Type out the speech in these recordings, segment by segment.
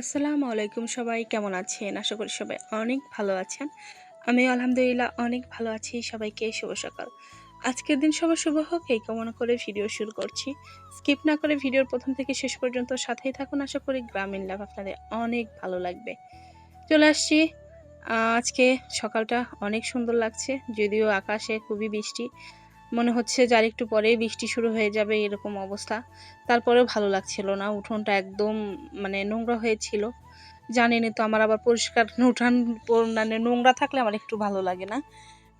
আসসালামু আলাইকুম সবাই, কেমন আছেন? আশা করি সবাই অনেক ভালো আছেন। আমি আলহামদুলিল্লাহ অনেক ভালো আছি। সবাইকে শুভ সকাল। আজকের দিন সবার শুভ হোক, এই কামনা করে ভিডিও শুরু করছি। স্কিপ না করে ভিডিওর প্রথম থেকে শেষ পর্যন্ত সাথেই থাকুন। আশা করি গ্রামীণ লাভ আপনাদের অনেক ভালো লাগবে। চলে আসছি। আজকে সকালটা অনেক সুন্দর লাগছে, যদিও আকাশে খুবই বৃষ্টি। মনে হচ্ছে যার একটু পরেই বৃষ্টি শুরু হয়ে যাবে এরকম অবস্থা। তারপরেও ভালো লাগছিল না, উঠোনটা একদম মানে নোংরা হয়েছিল। জানেনি তো আমার আবার পরিষ্কার উঠান মানে নোংরা থাকলে আমার একটু ভালো লাগে না।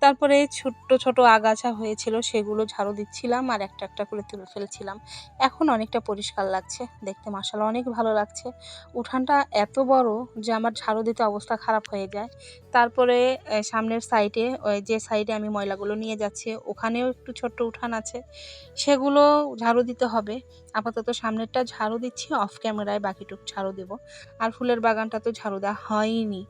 তারপরে ছোট্ট, ছোট আগাছা হয়েছিল, সেগুলো ঝাড়ু দিচ্ছিলাম আর একটা একটা করে তুলে ফেলছিলাম। এখন অনেকটা পরিষ্কার লাগছে, দেখতে মাসালা অনেক ভালো লাগছে। উঠানটা এত বড় যে আমার ঝাড়ু দিতে অবস্থা খারাপ হয়ে যায়। তারপরে সামনের সাইডে, ওই যে সাইডে আমি ময়লাগুলো নিয়ে যাচ্ছি, ওখানেও একটু ছোট্ট উঠান আছে। সেগুলো ঝাড়ু দিতে হবে। আপাতত সামনেরটা ঝাড়ু দিচ্ছি, অফ ক্যামেরায় বাকিটুক ঝাড়ু দেব। আর ফুলের বাগানটা তো ঝাড়ু দেওয়া হয়নি।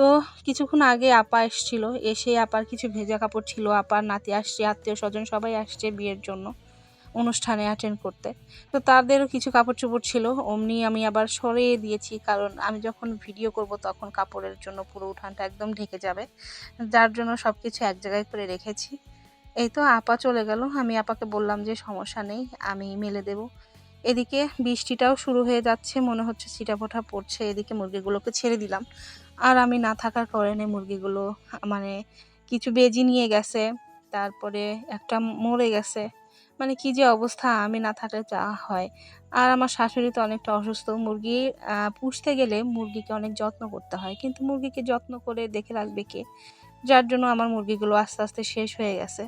তো কিছুক্ষণ আগে আপা এসছিল। এসে আপার কিছু ভেজা কাপড় ছিল। আপার নাতি আসছে, আত্মীয় স্বজন সবাই আসছে বিয়ের জন্য অনুষ্ঠানে অ্যাটেন্ড করতে। তো তাদেরও কিছু কাপড় চোপড় ছিল। অমনি আমি আবার সরিয়ে দিয়েছি কারণ আমি যখন ভিডিও করব তখন কাপড়ের জন্য পুরো উঠানটা একদম ঢেকে যাবে। যার জন্য সব কিছু এক জায়গায় করে রেখেছি। এই তো আপা চলে গেল। আমি আপাকে বললাম যে সমস্যা নেই, আমি মেলে দেব। এদিকে বৃষ্টিটাও শুরু হয়ে যাচ্ছে, মনে হচ্ছে ছিটাফোঁটা পড়ছে। এদিকে মুরগিগুলোকে ছেড়ে দিলাম। আর আমি না থাকার কারণে মুরগিগুলো মানে কিছু বেজি নিয়ে গেছে, তারপরে একটা মরে গেছে। মানে কি যে অবস্থা, আমি না থাকলে যা হয়। আর আমার শাশুড়ি তো অনেকটা অসুস্থ, মুরগি পুষতে গেলে মুরগিকে অনেক যত্ন করতে হয়। কিন্তু মুরগিকে যত্ন করে দেখে রাখবে কে? যার জন্য আমার মুরগিগুলো আস্তে আস্তে শেষ হয়ে গেছে।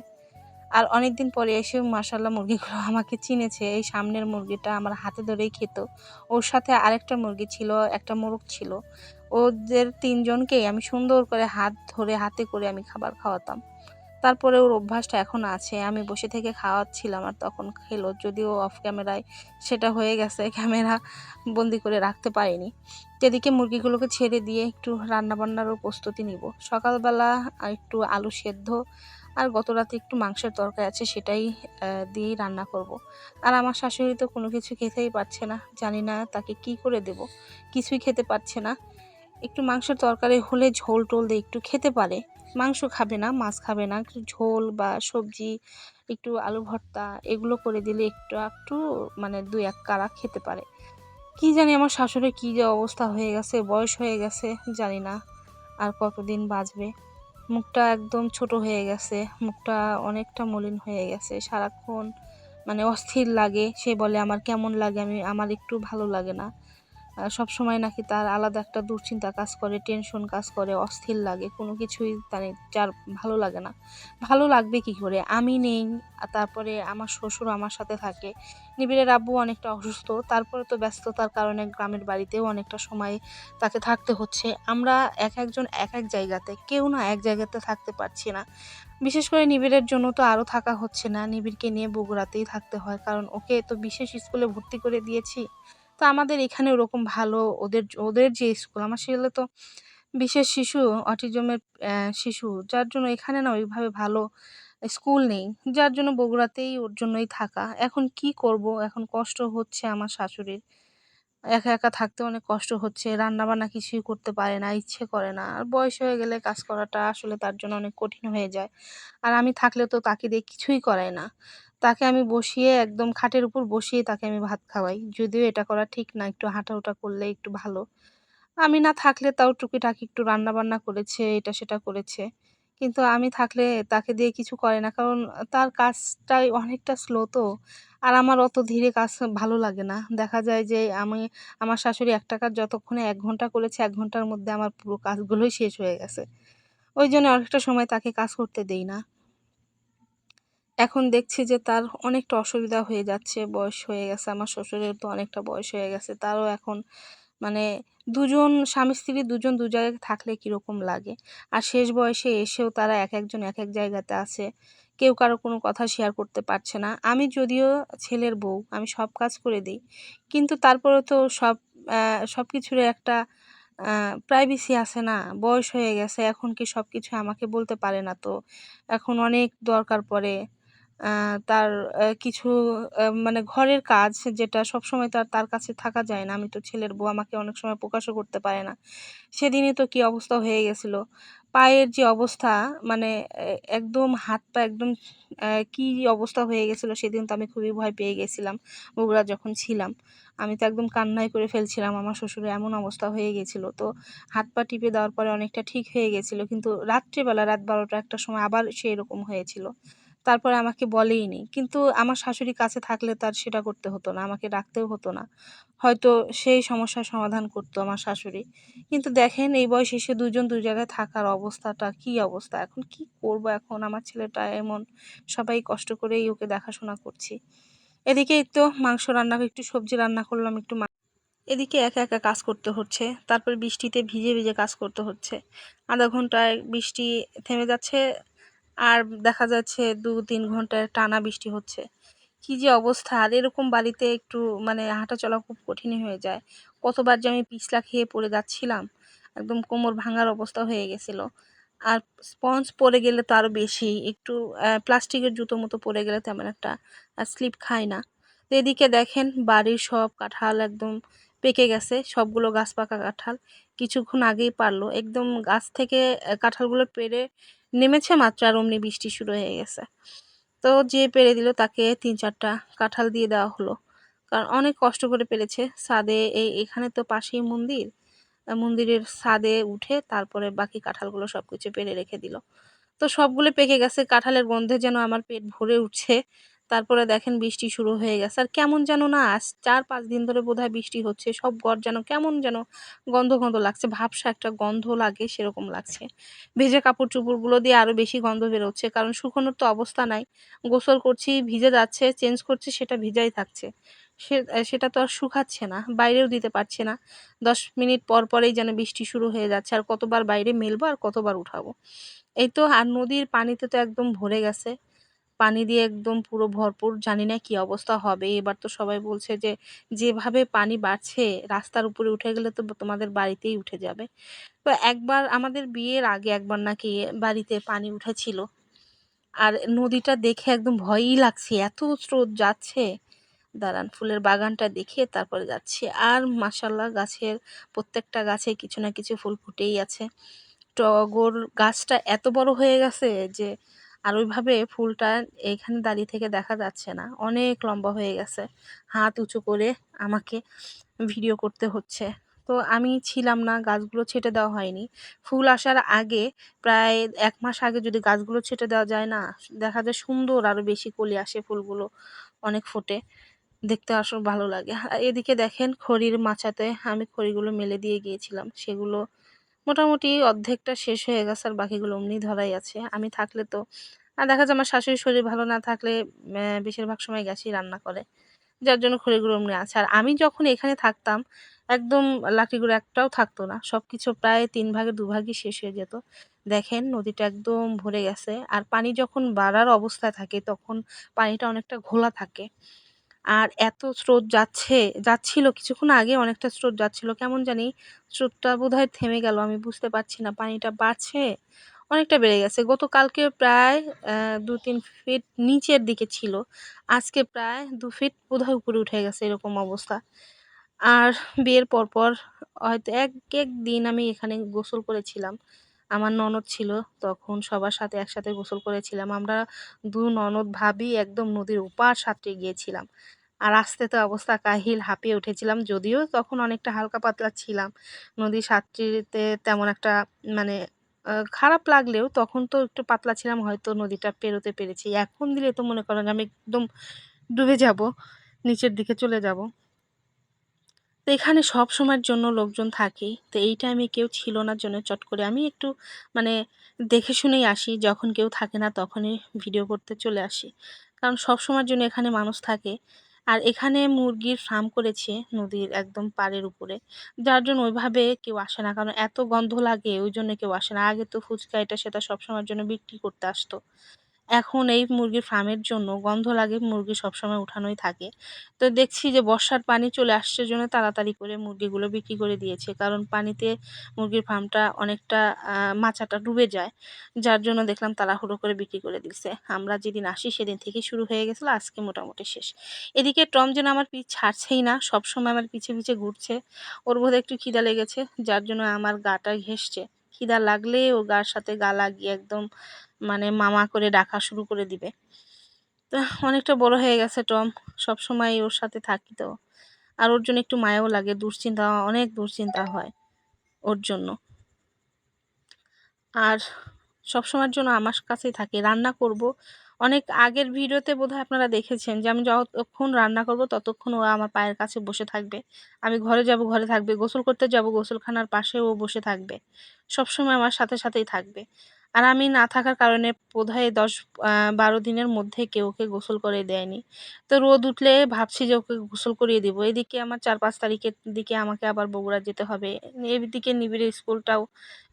আর অনেকদিন পরে এসে মাসাল্লাহ মুরগিগুলো আমাকে চিনেছে। এই সামনের মুরগিটা আমার হাতে ধরেই খেত। ওর সাথে আরেকটা মুরগি ছিল, একটা মোরগ ছিল। ওদের তিনজনকেই আমি সুন্দর করে হাত ধরে, হাতে করে আমি খাবার খাওয়াতাম। তারপরে ওর অভ্যাসটা এখন আছে। আমি বসে থেকে খাওয়াচ্ছিলাম আর তখন খেলো। যদিও অফ ক্যামেরায় সেটা হয়ে গেছে ক্যামেরা বন্দি করে রাখতে পারিনি। এদিকে মুরগিগুলোকে ছেড়ে দিয়ে একটু রান্নাবান্নারও প্রস্তুতি নিব। সকালবেলা একটু আলু সেদ্ধ আর গত রাতে একটু মাংসের তরকারি আছে সেটাই দিয়েই রান্না করব। আর আমার শাশুড়ি তো কোনো কিছু খেতেই পারছে না, জানি না তাকে কি করে দেব, কিছুই খেতে পারছে না। একটু মাংসের তরকারি হলে ঝোল টোল দিয়ে একটু খেতে পারে। মাংস খাবে না, মাছ খাবে না, একটু ঝোল বা সবজি, একটু আলু ভর্তা এগুলো করে দিলে একটু একটু মানে দু এক কারা খেতে পারে। কি জানি আমার শাশুড়ির কী যে অবস্থা হয়ে গেছে, বয়স হয়ে গেছে, জানি না। আর কতদিন বাঁচবে? মুখটা একদম ছোট হয়ে গেছে। মুখটা অনেকটা মলিন হয়ে গেছে। সারাক্ষণ মানে অস্থির লাগে। সে বলে, আমার কেমন লাগে? আমি, আমার একটু ভালো লাগে না। সব সময় নাকি তার আলাদা একটা দুশ্চিন্তা কাজ করে টেনশন কাজ করে, অস্থির লাগে, কোনো কিছুই তার যার ভালো লাগে না। ভালো লাগবে কি করে? আমি নেই তারপরে আমার শ্বশুর আমার সাথে থাকে। নিবিড়ের আব্বু অনেকটা অসুস্থ, তারপরে তো ব্যস্ততার কারণে গ্রামের বাড়িতেও অনেকটা সময় তাকে থাকতে হচ্ছে। আমরা এক একজন এক এক জায়গাতে, কেউ না এক জায়গাতে থাকতে পারছি না। বিশেষ করে নিবিড়ের জন্য তো আরও থাকা হচ্ছে না। নিবিড়কে নিয়ে বগুড়াতেই থাকতে হয়, কারণ ওকে তো বিশেষ স্কুলে ভর্তি করে দিয়েছি। তো আমাদের এখানে ওরকম ভালো ওদের ওদের যে স্কুল, আমার সেগুলো তো বিশেষ শিশু, অটিজমের শিশু, যার জন্য এখানে না ওইভাবে ভালো স্কুল নেই। যার জন্য বগুড়াতেই ওর জন্যই থাকা। এখন কি করব? এখন কষ্ট হচ্ছে আমার শাশুড়ির। একা একা থাকতে অনেক কষ্ট হচ্ছে। রান্না বান্না কিছুই করতে পারে না, ইচ্ছে করে না। আর বয়স হয়ে গেলে কাজ করাটা আসলে তার জন্য অনেক কঠিন হয়ে যায়। আর আমি থাকলে তো তাকে দিয়ে কিছুই করায় না। তাকে আমি বসিয়ে একদম খাটের উপর বসিয়ে তাকে আমি ভাত খাওয়াই। যদিও এটা করা ঠিক না, একটু হাঁটা হাঁটাউটা করলে একটু ভালো। আমি না থাকলে তাও টুকিটাকি একটু রান্না বান্না করেছে, এটা সেটা করেছে। কিন্তু আমি থাকলে তাকে দিয়ে কিছু করে না, কারণ তার কাজটাই অনেকটা স্লো তো। আর আমার অত ধীরে কাজ ভালো লাগে না। দেখা যায় যে আমি, আমার শাশুড়ি একটা কাজ যতক্ষণে এক ঘণ্টা করেছে, এক ঘণ্টার মধ্যে আমার পুরো কাজগুলোই শেষ হয়ে গেছে। ওই জন্য অনেকটা সময় তাকে কাজ করতে দেই না। এখন দেখছি যে তার অনেকটা অসুবিধা হয়ে যাচ্ছে, বয়স হয়ে গেছে, আমার শ্বশুরের তো অনেকটা বয়স হয়ে গেছে, তারও এখন মানে দুজন স্বামী স্ত্রী দুজন দু জায়গায় থাকলে কীরকম লাগে? আর শেষ বয়সে এসেও তারা এক একজন এক এক জায়গাতে আছে, কেউ কারও কোনো কথা শেয়ার করতে পারছে না। আমি যদিও ছেলের বউ, আমি সব কাজ করে দিই, কিন্তু তারপরে তো সব সব কিছুর একটা প্রাইভেসি আছে না, বয়স হয়ে গেছে, এখন কি সব কিছু আমাকে বলতে পারে না তো? এখন অনেক দরকার পড়ে। তার কিছু মানে ঘরের কাজ যেটা সবসময় তার তার কাছে থাকা যায় না। আমি তো ছেলের বউ, আমাকে অনেক সময় প্রকাশও করতে পারে না। সেদিনই তো কি অবস্থা হয়ে গেছিল? পায়ের যে অবস্থা মানে একদম হাত পা একদম কি অবস্থা হয়ে গেছিল সেদিন তো আমি খুবই ভয় পেয়ে গেছিলাম, বগুড়া যখন ছিলাম। আমি তো একদম কান্নাই করে ফেলছিলাম, আমার শ্বশুরের এমন অবস্থা হয়ে গেছিল। তো হাত পা টিপে দেওয়ার পরে অনেকটা ঠিক হয়ে গেছিল, কিন্তু রাত্রিবেলা রাত বারোটা একটা সময় আবার সেই রকম হয়েছিল। তারপরে আমাকে বলেই নি কিন্তু আমার শাশুড়ি কাছে থাকলে তার সেটা করতে হতো না, আমাকে ডাকতেও হতো না। হয়তো সেই সমস্যার সমাধান করতো আমার শাশুড়ি। কিন্তু দেখেন এই বয়সে এসে দুজন দুই জায়গায় থাকার অবস্থাটা কি অবস্থা? এখন কি করব এখন? আমার ছেলেটা এমন, সবাই কষ্ট করেই ওকে দেখাশোনা করছি। এদিকে একটু মাংস রান্না, একটু সবজি রান্না করলাম, একটু এদিকে একা একা কাজ করতে হচ্ছে, তারপর বৃষ্টিতে ভিজে ভিজে কাজ করতে হচ্ছে। আধা ঘন্টায় বৃষ্টি থেমে যাচ্ছে আর দেখা যাচ্ছে দু তিন ঘন্টায় টানা বৃষ্টি হচ্ছে। কি যে অবস্থা! আর এরকম বাড়িতে একটু মানে হাঁটা চলা খুব কঠিনই হয়ে যায়। কতবার যে আমি পিছলা খেয়ে পড়ে যাচ্ছিলাম, একদম কোমর ভাঙার অবস্থা হয়ে গেছিল। আর স্পঞ্জ পরে গেলে তো আরও বেশি, একটু প্লাস্টিকের জুতো মতো পরে গেলে তেমন একটা স্লিপ খায় না। তো এদিকে দেখেন বাড়ির সব কাঁঠাল একদম পেকে গেছে, সবগুলো গাছ পাকা কাঁঠাল। কিছুক্ষণ আগেই পারল। একদম গাছ থেকে কাঁঠালগুলো পেরে নেমেছে মাত্র আর অমনি বৃষ্টি শুরু হয়ে গেছে। তো যে পেরে দিল তাকে তিন চারটা কাঁঠাল দিয়ে দেওয়া হলো। কারণ অনেক কষ্ট করে পেরেছে। সাদে এই এখানে তো পাশেই মন্দির। মন্দিরের সাদে উঠে তারপরে বাকি কাঁঠালগুলো সব কিছু পেরে রেখে দিল। তো সবগুলো পেকে গেছে। কাঁঠালের গন্ধে যেন আমার পেট ভরে উঠছে। তারপরে দেখেন বৃষ্টি শুরু হয়ে গেছে। আর কেমন যেন না, আজ চার পাঁচ দিন ধরে বোধহয় বৃষ্টি হচ্ছে, সব ঘর যেন কেমন যেন গন্ধ গন্ধ লাগছে, ভাবসা একটা গন্ধ লাগে সেরকম লাগছে। ভেজে কাপড় চোপড়গুলো দিয়ে আরও বেশি গন্ধ বেরোচ্ছে, কারণ শুকোনোর তো অবস্থা নাই। গোসল করছি, ভিজে যাচ্ছে, চেঞ্জ করছি, সেটা ভিজাই থাকছে। সেটা তো আর শুকাচ্ছে না, বাইরেও দিতে পারছে না। দশ মিনিট পর পরেই যেন বৃষ্টি শুরু হয়ে যাচ্ছে, আর কতবার বাইরে মেলবো আর কতবার উঠাবো। এই তো, আর নদীর পানিতে তো একদম ভরে গেছে। পানি দিয়ে একদম পুরো ভরপুর, জানি না কি অবস্থা হবে। এবার তো সবাই বলছে যে, যেভাবে পানি বাড়ছে, রাস্তার উপরে উঠে গেলে তো তোমাদের বাড়িতেই উঠে যাবে। তো একবার আমাদের বিয়ের আগে একবার নাকি বাড়িতে পানি উঠেছিল। আর নদীটা দেখে একদম ভয়ই লাগছে, এত স্রোত যাচ্ছে। দাঁড়ান, ফুলের বাগানটা দেখে তারপরে যাচ্ছি। আর মাসাল্লাহ গাছের প্রত্যেকটা গাছে কিছু না কিছু ফুল ফুটেই আছে। টগর গাছটা এত বড় হয়ে গেছে যে আর ওইভাবে ফুলটা এখানে দাঁড়িয়ে থেকে দেখা যাচ্ছে না। অনেক লম্বা হয়ে গেছে। হাত উঁচু করে আমাকে ভিডিও করতে হচ্ছে। তো আমি ছিলাম না, গাছগুলো ছেটে দেওয়া হয়নি। ফুল আসার আগে প্রায় এক মাস আগে যদি গাছগুলো ছেটে দেওয়া যায় না, দেখা যায় সুন্দর আরও বেশি কলি আসে ফুলগুলো অনেক ফোটে। দেখতে আসলে ভালো লাগে। এদিকে দেখেন খড়ির মাচাতে আমি খড়িগুলো মেলে দিয়ে গিয়েছিলাম। সেগুলো মোটামুটি অর্ধেকটা শেষ হয়ে গেছে আর বাকিগুলো অমনি ধরাই আছে। আমি থাকলে তো, আর দেখা যায় আমার শাশুড়ির শরীর ভালো না থাকলে বেশিরভাগ সময় গ্যাসই রান্না করে। যার জন্য খড়িগুলো অমনি আছে। আর আমি যখন এখানে থাকতাম, একদম লাকড়িগুলো একটাও থাকতো না। সব কিছু প্রায় তিন ভাগে, দু ভাগই শেষ হয়ে যেত। দেখেন নদীটা একদম ভরে গেছে। আর পানি যখন বাড়ার অবস্থায় থাকে, তখন পানিটা অনেকটা ঘোলা থাকে। আর এত স্রোত যাচ্ছে, যাচ্ছিল কিছুক্ষণ আগে অনেকটা স্রোত যাচ্ছিল। কেমন জানি স্রোতটা বোধহয় থেমে গেল, আমি বুঝতে পারছি না। পানিটা বাড়ছে, অনেকটা বেড়ে গেছে। গতকালকে প্রায় দু তিন ফিট নিচের দিকে ছিল। আজকে প্রায় দু ফিট বোধহয় উপরে উঠে গেছে এরকম অবস্থা। আর বিয়ের পরপর হয়তো এক এক দিন আমি এখানে গোসল করেছিলাম। আমার ননদ ছিল, তখন সবার সাথে একসাথে গোসল করেছিলাম। আমরা দু ননদ ভাবি একদম নদীর ওপার সাঁতরে গিয়েছিলাম। আর আসতে তো অবস্থা কাহিল, হাঁপিয়ে উঠেছিলাম। যদিও তখন অনেকটা হালকা পাতলা ছিলাম। নদীর সাঁতরিতে তেমন একটা মানে খারাপ লাগলেও তখন তো একটু পাতলা ছিলাম, হয়তো নদীটা পেরোতে পেরেছি। এখন দিলে তো মনে করেন আমি একদম ডুবে যাব, নিচের দিকে চলে যাব। তো এখানে সব সময়ের জন্য লোকজন থাকে। তো এই টাইমে কেউ ছিল না জন্য চট করে আমি একটু মানে দেখে শুনেই আসি, যখন কেউ থাকে না তখনই ভিডিও করতে চলে আসি। কারণ সব সময়ের জন্য এখানে মানুষ থাকে। আর এখানে মুরগির ফার্ম করেছে নদীর একদম পাড়ের উপরে। যার জন্য ওইভাবে কেউ আসে না। কারণ এত গন্ধ লাগে, ওই জন্য কেউ আসে না। আগে তো ফুচকা এটা সেটা সব সময়ের জন্য বিক্রি করতে আসতো। এখন এই মুরগির ফার্মের জন্য গন্ধ লাগে, মুরগি সবসময় উঠানোই থাকে। তো দেখছি যে বর্ষার পানি চলে আসছে জন্য তাড়াতাড়ি করে মুরগিগুলো বিক্রি করে দিয়েছে। কারণ পানিতে মুরগির ফার্মটা অনেকটা মাচাটা ডুবে যায়। যার জন্য দেখলাম তাড়াহুড়ো করে বিক্রি করে দিচ্ছে আমরা যেদিন আসি সেদিন থেকে শুরু হয়ে গেছিল, আজকে মোটামুটি শেষ। এদিকে টম যেন আমার পিছ ছাড়ছেই না, সবসময় আমার পিছে পিছে ঘুরছে। ওর বোধহয় একটু খিদা লেগেছে, যার জন্য আমার গাটা ঘেসছে খিদা লাগলে ও গার সাথে গা লাগিয়ে একদম মানে মামা করে ডাকা শুরু করে দিবে। তো অনেকটা বড় হয়ে গেছে টম, সব সময় ওর সাথে থাকি তো। আর ওর জন্য একটু মায়াও লাগে, দুশ্চিন্তা, অনেক দুশ্চিন্তা হয় ওর জন্য। আর সবসময়ের জন্য আমার কাছেই থাকে, রান্না করব। অনেক আগের ভিডিওতে বোধহয় আপনারা দেখেছেন যে আমি যতক্ষণ রান্না করব ততক্ষণ ও আমার পায়ের কাছে বসে থাকবে। আমি ঘরে যাব, ঘরে থাকবে, গোসল করতে যাব, গোসলখানার পাশে ও বসে থাকবে। সবসময় আমার সাথে সাথেই থাকবে। আর আমি না থাকার কারণে বোধহয় দশ বারো দিনের মধ্যে কেউ ওকে গোসল করে দেয়নি। তো রোদ উঠলে ভাবছি যে ওকে গোসল করিয়ে দিব। এদিকে আমার চার পাঁচ তারিখের দিকে আমাকে আবার বগুড়া যেতে হবে। এদিকে নিবিড়ে স্কুলটাও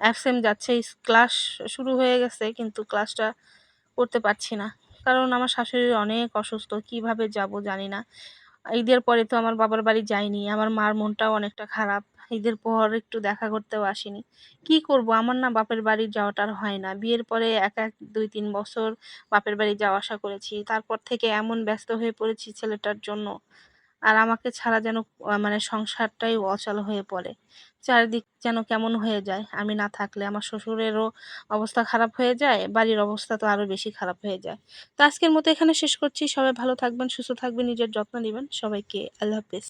অ্যাবসেন্ট যাচ্ছে। ক্লাস শুরু হয়ে গেছে কিন্তু ক্লাসটা করতে পারছি না। কারণ আমার শাশুড়ি অনেক অসুস্থ, কীভাবে যাব জানি না। ঈদের পরে তো আমার বাবার বাড়ি যাইনি আমার মার মনটাও অনেকটা খারাপ। ঈদের পর একটু দেখা করতেও আসিনি। কি করব? আমার না বাপের বাড়ি যাওয়াটা আর হয় না। বিয়ের পরে এক এক দুই তিন বছর বাপের বাড়ি যাওয়া আসা করেছি। তারপর থেকে এমন ব্যস্ত হয়ে পড়েছি ছেলেটার জন্য। আর আমাকে ছাড়া যেন মানে সংসারটাই অচল হয়ে পড়ে। চারিদিক যেন কেমন হয়ে যায়, আমি না থাকলে আমার শ্বশুরেরও অবস্থা খারাপ হয়ে যায়, বাড়ির অবস্থা তো আরও বেশি খারাপ হয়ে যায়। তো আজকের মতো এখানে শেষ করছি। সবাই ভালো থাকবেন, সুস্থ থাকবেন, নিজের যত্ন নেবেন। সবাইকে আল্লাহ হাফেজ।